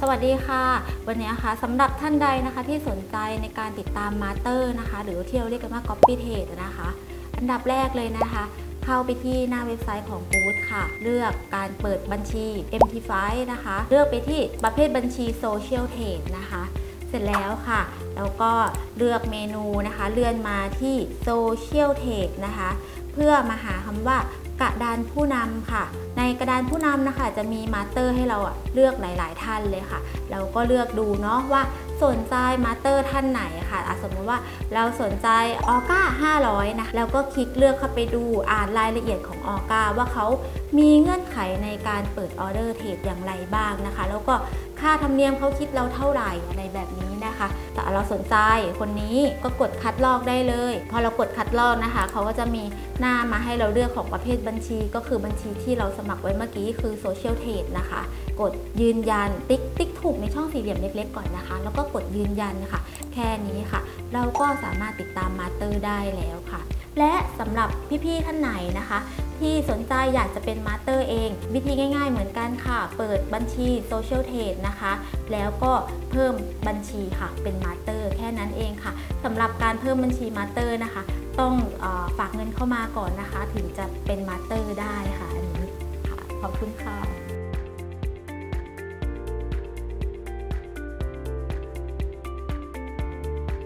สวัสดีค่ะ วันนี้นะคะสำหรับท่านใดนะคะที่สนใจในการติดตามมาสเตอร์นะคะ หรือที่เราเรียกกันว่า Copy Trade นะคะ อันดับแรกเลยนะคะ เข้าไปที่หน้าเว็บไซต์ของบูธค่ะ เลือกการเปิดบัญชี MT5 นะคะ เลือกไปที่ประเภทบัญชี Social Trade นะคะ เสร็จแล้วค่ะ แล้วก็เลือกเมนูนะคะ เลื่อนมาที่ Social Trade นะคะ เพื่อมาหาคำว่ากระดานผู้นำค่ะ ในกระดานผู้นำนะคะจะมีมาสเตอร์ให้เราเลือกหลาย ๆ ท่านเลยค่ะ เราก็เลือกดูเนาะว่าสนใจมาสเตอร์ท่านไหนค่ะอะสมมติว่าเราสนใจออก้า500 นะแล้วก็คลิกเลือกเข้าไปดูอ่านรายละเอียดของออก้าว่าเขามีเงื่อนไขในการเปิดออเดอร์เทรดอย่างไรบ้างนะคะ แล้วก็ค่าธรรมเนียมเขาคิดเราเท่าไหร่อะไรแบบนี้นะคะ แต่เราสนใจคนนี้ก็กดคัดลอกได้เลย พอเรากดคัดลอกนะคะเขาก็จะมีหน้ามาให้เราเลือกของประเภทบัญชี ก็คือบัญชีที่เราสมัครไว้เมื่อกี้คือ Social Trade นะคะ กดยืนยันติ๊กติ๊กถูกในช่องสี่เหลี่ยมเล็กๆก่อนนะคะ แล้วก็กดยืนยันค่ะ แค่นี้ค่ะ เราก็สามารถติดตามมาสเตอร์ได้แล้วค่ะ และสำหรับพี่ๆท่านไหนนะคะ ที่สนใจอยากจะเป็นมาสเตอร์เอง วิธีง่ายๆเหมือนกันค่ะ เปิดบัญชี Social Trade นะคะ แล้วก็เพิ่มบัญชีค่ะเป็นมาสเตอร์แค่นั้นเองค่ะสำหรับการเพิ่มบัญชีมาสเตอร์นะคะ ต้องออฝากเงินเข้ามาก่อนนะคะ ถึงจะเป็นมาสเตอร์ได้ค่ะอันนี้ค่ะขอบคุณค่ะ